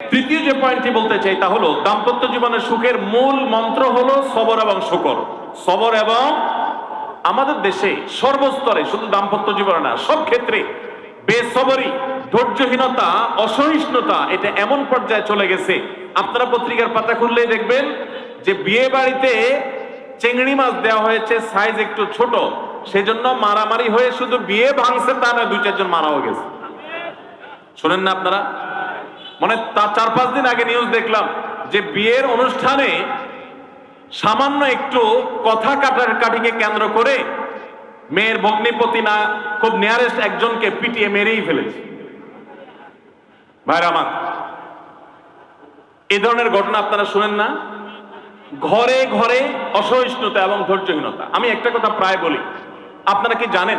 তৃতীয় যে পয়েন্টটি বলতে চাই তা হলো, দাম্পত্য জীবনের সুখের মূল মন্ত্র হলো সবর এবং শুকর। সবর এবং আমাদের দেশে সর্বস্তরে শুধু দাম্পত্য জীবনে না, সব ক্ষেত্রে বেসবরি ধৈর্যহীনতা, অসহিষ্ণুতা, এটা এমন পর্যায়ে চলে গেছে। আপনারা পত্রিকার পাতা খুললেই দেখবেন যে বিয়ে বাড়িতে চিংড়ি মাছ দেওয়া হয়েছে সাইজ একটু ছোট। সেজন্য মারামারি হয়ে শুধু বিয়ে ভাঙছে তা না দুই চারজন মারাও গেছে। শোনেন না আপনারা মানে তার চার, পাঁচ দিন আগে নিউজ দেখলাম যে বিয়ের অনুষ্ঠানে সামান্য একটু কথা কাটার কাটিকে কেন্দ্র করে মেয়ের ভগ্নিপতি না, খুব নিয়ারেস্ট একজনকে পিটিয়ে মেরেই ফেলেছে। ভাইরা আমার এই ধরনের ঘটনা আপনারা শুনেন না? ঘরে ঘরে অসহিষ্ণুতা এবং ধৈর্যহীনতা। আমি একটা কথা প্রায় বলি। আপনারা কি জানেন?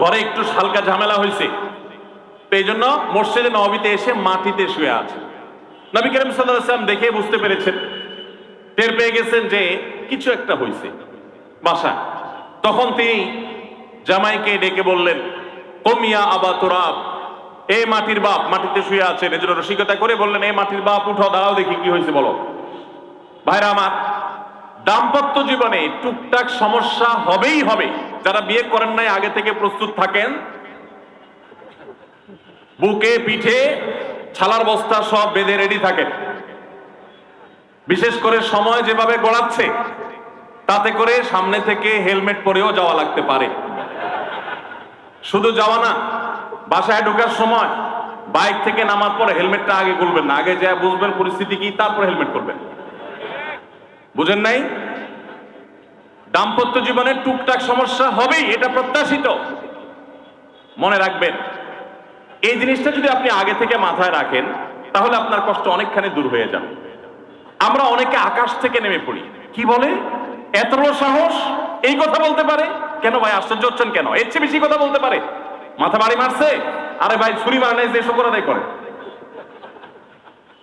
ঘরে একটু হালকা ঝামেলা হয়েছে। এই জন্য মসজিদে নবীতে এসে মাটিতে শুয়ে আছে। নবী করিম সাল্লাম দেখে বুঝতে পেরেছেন, টের পেয়ে গেছেন যে কিছু একটা হয়েছে বাসা তখন তিনি জামাইকে ডেকে বললেন কমিয়া আবা তোরাব, এ মাটির বাপ মাটিতে শুয়ে আছেন এজন্য রসিকতা করে বললেন, এ মাটির বাপ উঠো দাঁড়াও দেখি কি হয়েছে বলো। ভাইরা আমার দাম্পত্য জীবনে টুকটাক সমস্যা হবেই হবে। যারা বিয়ে করেন নাই, আগে থেকে প্রস্তুত থাকেন। বুকে, পিঠে, ছালার বস্তা সব বেঁধে রেডি থাকেন। বিশেষ করে সময় যেভাবে গড়াচ্ছে, তাতে করে সামনে থেকে হেলমেট পরেও যাওয়া লাগতে পারে। শুধু যাওয়া না, বাসায় ঢোকার সময় বাইক থেকে নামার পরে হেলমেটটা আগে খুলবেন না। আগে যা বুঝবেন পরিস্থিতি কি, তারপর হেলমেট করবেন বুঝেন নাই? দাম্পত্য জীবনে টুকটাক সমস্যা হবেই, এটা প্রত্যাশিত। মনে রাখবেন, এই জিনিসটা যদি আপনি আগে থেকে মাথায় রাখেন, তাহলে আপনার কষ্ট অনেকখানি দূর হয়ে যাবে। আমরা অনেকে আকাশ থেকে নেমে পড়ি। কি বলে? এত সাহস? এই কথা বলতে পারে? কেন ভাই, আশ্চর্য হচ্ছেন কেন? এর চেয়ে বেশি কথা বলতে পারে। মাথা বাড়ি মারছে? আরে ভাই, ছুরি মারা নাই যে আদায় করে।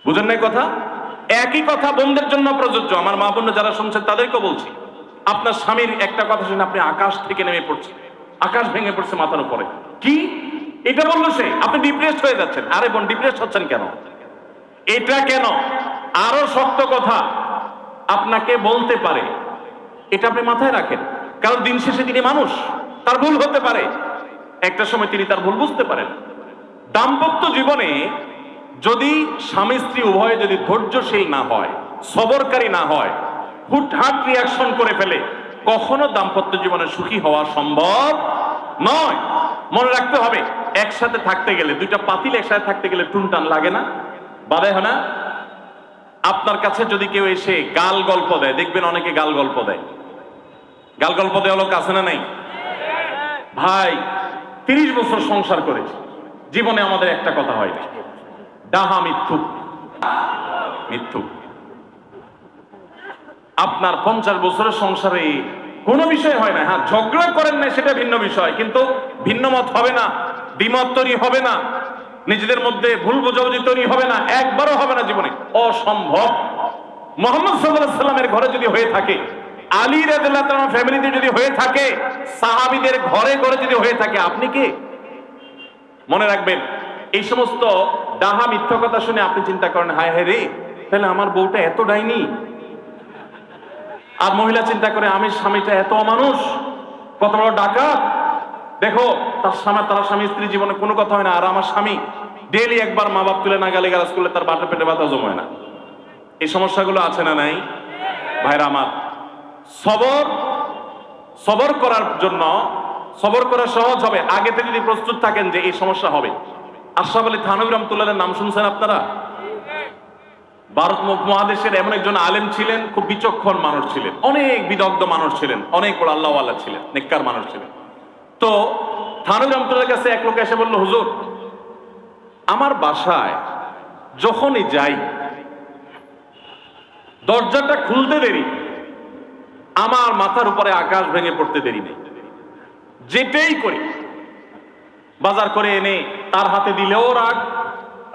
বুঝেন নাই কথা? একই কথা বোনদের জন্য প্রযোজ্য। আমার মা বোন যারা শুনছেন তাদেরকে বলছি। আপনার স্বামীর একটা কথা শুনে আপনি আকাশ থেকে নেমে পড়ছেন। আকাশ ভেঙে পড়ছে মাথার উপরে। কি? এটা বলল সে। আপনি ডিপ্রেসড হয়ে যাচ্ছেন। আরে বোন ডিপ্রেসড হচ্ছেন কেন? এটা কেন? আরও শক্ত কথা। আপনাকে বলতে পারে। এটা আপনি মাথায় রাখেন। কারণ দিন শেষে তিনি মানুষ। তার ভুল হতে পারে। একটা সময় তিনি তার ভুল বুঝতে পারেন। দাম্পত্য জীবনে যদি স্বামী স্ত্রী উভয়ে যদি ধৈর্যশীল না হয়, সবরকারী না হয়, হুটহাট রিয়াকশন করে ফেলে, কখনো দাম্পত্য জীবনে সুখী হওয়া সম্ভব নয়। মনে রাখতে হবে, একসাথে থাকতে গেলে, দুইটা পাতিল একসাথে থাকতে গেলে টুনটান লাগে না। বাধে হয় না? আপনার কাছে যদি কেউ এসে গাল গল্প দেয়, দেখবেন অনেকে গাল গল্প দেয়। গাল গল্প দেওয়া লোক আছে না নাই? ভাই, তিরিশ বছর সংসার করেছি। জীবনে আমাদের একটা কথা হয়নি ডাহা মিথ্যু। মিথ্যু। আপনার পঞ্চাশ বছরের সংসারে কোনো বিষয় হয় না। হ্যাঁ ঝগড়া করেন না, সেটা ভিন্ন বিষয়, কিন্তু ভিন্ন মত হবে না, দ্বিমত তৈরি হবে না, নিজেদের মধ্যে ভুল বোঝাবুঝি তৈরি হবে না, একবারও হবে না জীবনে। অসম্ভব। মোহাম্মদ সাল্লাহ সাল্লামের ঘরে যদি হয়ে থাকে, আলী রাদিল্লাহ ফ্যামিলিতে যদি হয়ে থাকে, সাহাবিদের ঘরে ঘরে যদি হয়ে থাকে, আপনি কে? মনে রাখবেন এই সমস্ত ডাহা মিথ্যা কথা শুনে আপনি চিন্তা করেন, হায় হায় রে, তাহলে আমার বউটা এত ডাইনি? আর মহিলা চিন্তা করে আমি স্বামীটা এত মানুষ কত বড় ডাকাত। দেখো, তার স্বামী তার স্বামী স্ত্রী জীবনে কোনো কথা হয় না। আর আমার স্বামী ডেলি একবার মা বাপ তুলে না গালি গালাজ করলে তার বাটা পেটে বাতা জমায় না। এই সমস্যাগুলো আছে না নাই? ভাইরা আমার, সবর সবর করার জন্য, সবর করা সহজ হবে। আগে থেকে যদি প্রস্তুত থাকেন যে এই সমস্যা হবে। আশরাফ আলী থানবী রহমতুল্লাহের নাম শুনছেন আপনারা? ভারত মহাদেশের এমন একজন আলেম ছিলেন, খুব বিচক্ষণ মানুষ ছিলেন। অনেক বিদগ্ধ মানুষ ছিলেন, অনেক বড় আল্লাহওয়ালা ছিলেন, নেককার মানুষ ছিলেন। তো থানবী রহমতুল্লাহর কাছে এক লোক এসে বলল, হুজুর, আমার বাসায় যখনই যাই, দরজাটা খুলতে দেরি, আমার মাথার উপরে আকাশ ভেঙে পড়তে দেরি নেই। যেটাই করি, বাজার করে এনে তার হাতে দিলেও রাগ,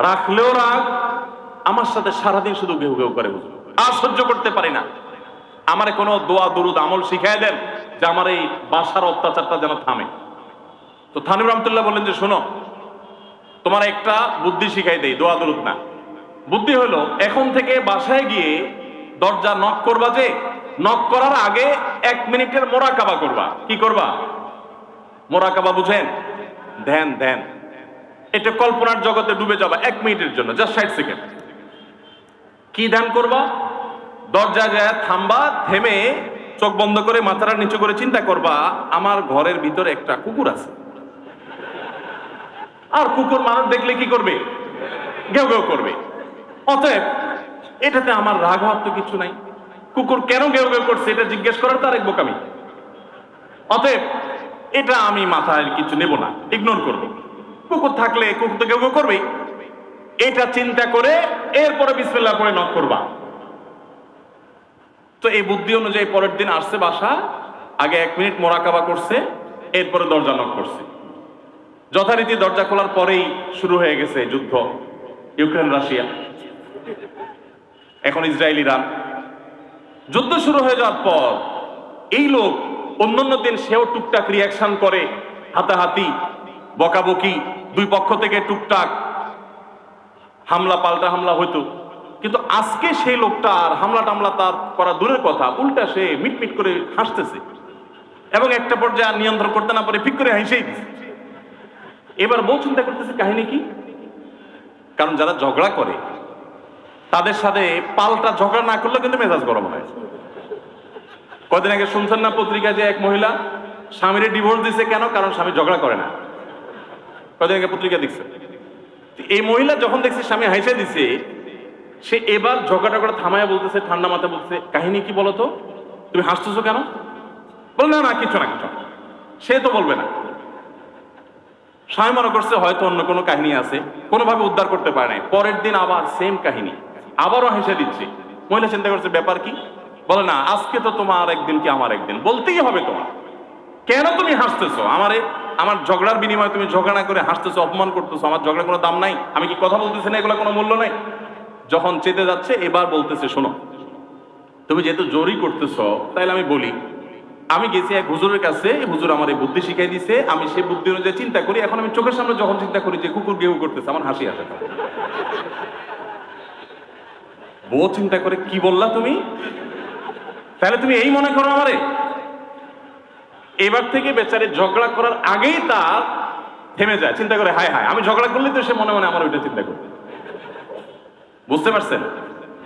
রাখলেও রাগ, আমার সাথে সারাদিন শুধু ঘেউ ঘেউ করে আর সহ্য করতে পারি না। আমার কোনো দোয়া, দুরুদ, আমল শিখাই দেন যে আমার এই বাসার অত্যাচারটা যেন থামে। তো থানিব রহমতুল্লাহ বললেন যে, শোনো, তোমার একটা বুদ্ধি শিখাই দেই, দোয়া, দুরুদ না। বুদ্ধি হলো, এখন থেকে বাসায় গিয়ে দরজা নক করবা যে নক করার আগে এক মিনিটের মোরাকাবা করবা। কি করবা? মোরাকাবা বুঝেন? ধ্যান ধ্যান। এটা কল্পনার জগতে ডুবে যাবা এক মিনিটের জন্য জাস্ট ষাট সেকেন্ড কি ধ্যান করবা? দরজা যায়, থামবা, থেমে চোখ বন্ধ করে মাথাটা নিচু করে চিন্তা করবা, আমার ঘরের ভিতরে একটা কুকুর আছে। আর কুকুর মানুষ দেখলে কি করবে? ঘেউ ঘেউ করবে। অতএব, এটাতে আমার রাগ হওয়ার তো কিছু নাই। কুকুর কেন ঘেউ ঘেউ করছে, এটা জিজ্ঞেস করার তার এক বোকামি। অতএব, এটা আমি মাথায় কিছু নেব না ইগনোর করব। কুকুর থাকলে কুকুর তো কেউ কেউ করবেই। এটা চিন্তা করে এরপরে বিসমিল্লাহ করে নক করবা। তো এই বুদ্ধি অনুযায়ী পরের দিন আসছে বাসা, আগে এক মিনিট মোরাকাবা করছে, এরপরে দরজা নক করছে। যথারীতি দরজা খোলার পরেই শুরু হয়ে গেছে যুদ্ধ, ইউক্রেন, রাশিয়া। এখন ইসরায়েল, ইরান। যুদ্ধ শুরু হয়ে যাওয়ার পর এই লোক অন্যান্য দিন সেও টুকটাক রিয়াকশন করে, হাতাহাতি, বকাবকি দুই পক্ষ থেকে টুকটাক হামলা, পাল্টা হামলা হইতো। কিন্তু আজকে সেই লোকটা আর হামলা টামলা তার করা দূরের কথা, উল্টা সে মিটমিট করে হাসতেছে এবং একটা পর্যায়ে আর নিয়ন্ত্রণ করতে না পারে, ফিক করে হাসেই দিছে। এবার বউ চিন্তা করতেছে, কাহিনী কি? কারণ যারা ঝগড়া করে, তাদের সাথে পাল্টা ঝগড়া না করলে কিন্তু মেজাজ গরম হয়। কদিন আগে শুনছেন না পত্রিকায় যে এক মহিলা স্বামীর ডিভোর্স দিছে কেন? কারণ স্বামী ঝগড়া করে না। কদিন আগে পত্রিকা দেখছে। এই মহিলা যখন দেখছে, স্বামী হাইসা দিছে, সে এবার ঝগড়া করে থামায়া বলতেছে, ঠান্ডা মাথা বলতেছে, কাহিনী কি বলতো? তুমি হাসতেছো কেন? বল, না না কিছু না কিছু সে তো বলবে না। স্বামী মনে করছে, হয়তো অন্য কোনো কাহিনী আছে, কোনোভাবে উদ্ধার করতে পারে নাই। পরের দিন আবার সেম কাহিনী। আবারও হেসে দিচ্ছে। মহিলা চিন্তা করছে, ব্যাপার কি? বলে, না, আজকে তো তোমার একদিন কি আমার একদিন? বলতেই হবে তোমার। কেন তুমি হাসতেছো? আমারে, আমার ঝগড়ার বিনিময়ে তুমি ঝগড়া না করে হাসতেছো, অপমান করতেছো, আমার ঝগড়া কোনো দাম নাই, আমি কি কথা বলতেছি না, এগুলো কোনো মূল্য নাই? যখন চেতে যাচ্ছে, এবার বলতেছে, শোনো, তুমি যেহেতু জোরই করতেছো, তাইলে আমি বলি, আমি গেছি এক হুজুরের কাছে, হুজুর আমার এই বুদ্ধি শিখাই দিছে, আমি সেই বুদ্ধি অনুযায়ী চিন্তা করি, এখন আমি চোখের সামনে যখন চিন্তা করি যে কুকুর গেউ করতেছে, আমার হাসি আসে বউ চিন্তা করে, কি বললা তুমি? তাহলে তুমি এই মনে করো আমারে? এবার থেকে বেচারে ঝগড়া করার আগেই তার থেমে যায়, চিন্তা করে, হায় হায়, আমি ঝগড়া করলে তো সে মনে মনে আমার ওইটা চিন্তা করবে। বুঝতে পারছেন?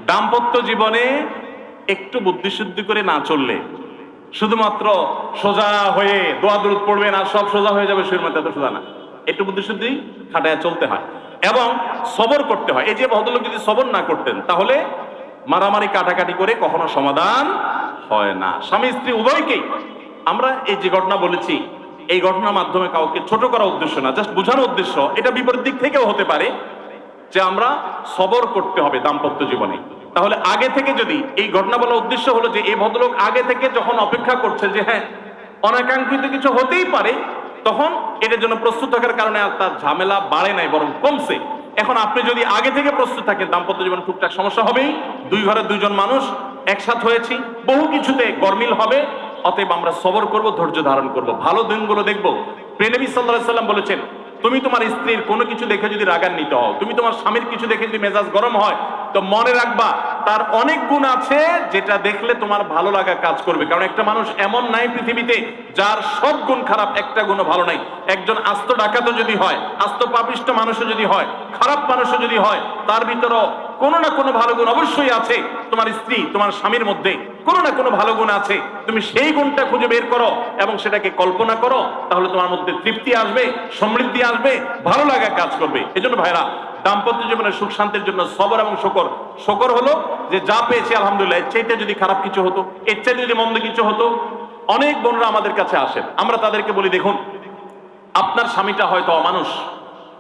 দাম্পত্য জীবনে একটু বুদ্ধিশুদ্ধি করে না চললে শুধুমাত্র সোজা হয়ে দোয়া দূরত পড়বে না সব সোজা হয়ে যাবে, শরীর মধ্যে এত সোজা না। একটু বুদ্ধিশুদ্ধি খাটায় চলতে হয়। এবং সবর করতে হয়। এই যে ভদ্রলোক যদি সবর না করতেন, তাহলে মারামারি কাটাকাটি করে কখনো সমাধান হয় না। স্বামী স্ত্রী উভয়কেই আমরা এই যে ঘটনা বলেছি, এই ঘটনার মাধ্যমে কাউকে ছোট করা উদ্দেশ্য না জাস্ট বোঝানোর উদ্দেশ্য, এটা বিপরীত দিক থেকেও হতে পারে যে আমরা সবর করতে হবে দাম্পত্য জীবনে। তাহলে আগে থেকে যদি এই ঘটনা বলার উদ্দেশ্য হলো যে এই ভদ্রলোক আগে থেকে যখন অপেক্ষা করছে যে হ্যাঁ অনাকাঙ্ক্ষিত কিছু হতেই পারে, তখন এটার জন্য প্রস্তুত থাকার কারণে আর তার ঝামেলা বাড়ে নাই, বরং কমছে। এখন আপনি যদি আগে থেকে প্রস্তুত থাকেন, দাম্পত্য জীবন টুকটাক সমস্যা হবেই। দুই ঘরে দুইজন মানুষ, একসাথ হয়েছি, বহু কিছুতে গরমিল হবে অতএব আমরা সবর করব, ধৈর্য ধারণ করব। ভালো দিনগুলো দেখব। প্রেনবী সাল্লাহ সাল্লাম বলেছেন, তুমি তোমার স্ত্রীর কোনো কিছু দেখে যদি রাগান্বিত হও, তুমি তোমার স্বামীর কিছু দেখে যদি মেজাজ গরম হয়, তো মনে রাখবা, তার অনেক গুণ আছে যেটা দেখলে তোমার ভালো লাগা কাজ করবে। কারণ একটা মানুষ এমন নাই পৃথিবীতে যার সব গুণ খারাপ, একটা গুণও ভালো নাই। একজন আস্ত ডাকাতও যদি হয়, আস্ত পাপিষ্ট মানুষও যদি হয়, খারাপ মানুষও যদি হয়, তার ভিতরও কোনো না কোনো ভালো গুণ অবশ্যই আছে তোমার স্ত্রী, তোমার স্বামীর মধ্যে। কোনো না কোনো ভালো গুণ আছে। তুমি সেই গুণটা খুঁজে বের করো এবং সেটাকে কল্পনা করো, তাহলে তোমার মধ্যে তৃপ্তি আসবে, সমৃদ্ধি আসবে, ভালো লাগা কাজ করবে। এজন্য ভাইরা, দাম্পত্য জীবনের সুখ শান্তির জন্য সবর এবং শকর। শকর হলো যে যা পেয়েছি, আলহামদুলিল্লাহ, এর চাইতে যদি খারাপ কিছু হতো, এর চাইতে যদি মন্দ কিছু হতো, অনেক বোনরা আমাদের কাছে আসেন। আমরা তাদেরকে বলি, দেখুন, আপনার স্বামীটা হয়তো অমানুষ।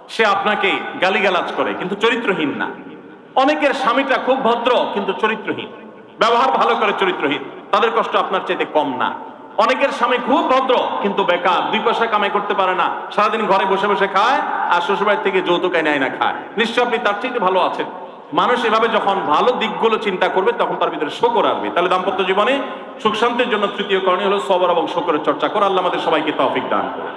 সে আপনাকে গালিগালাজ করে, কিন্তু চরিত্রহীন না। অনেকের স্বামীটা খুব ভদ্র, কিন্তু চরিত্রহীন। ব্যবহার ভালো করে চরিত্রহীন। তাদের কষ্ট আপনার চাইতে কম না। অনেকের স্বামী খুব ভদ্র, কিন্তু বেকার, দুই পয়সা কামাই করতে পারে না। সারাদিন ঘরে বসে বসে খায় আর শ্বশুরবাড়ি থেকে যৌতুক নেয় না খায়। নিশ্চয় আপনি তার চাইতে ভালো আছেন। মানুষ এভাবে যখন ভালো দিকগুলো চিন্তা করবে, তখন তার ভিতরে শোকর আসবে তাহলে দাম্পত্য জীবনে সুখ শান্তির জন্য তৃতীয় করণীয় হলো সবর এবং শোকরের চর্চা করে। আল্লাহ আমাদের সবাইকে তৌফিক দান করে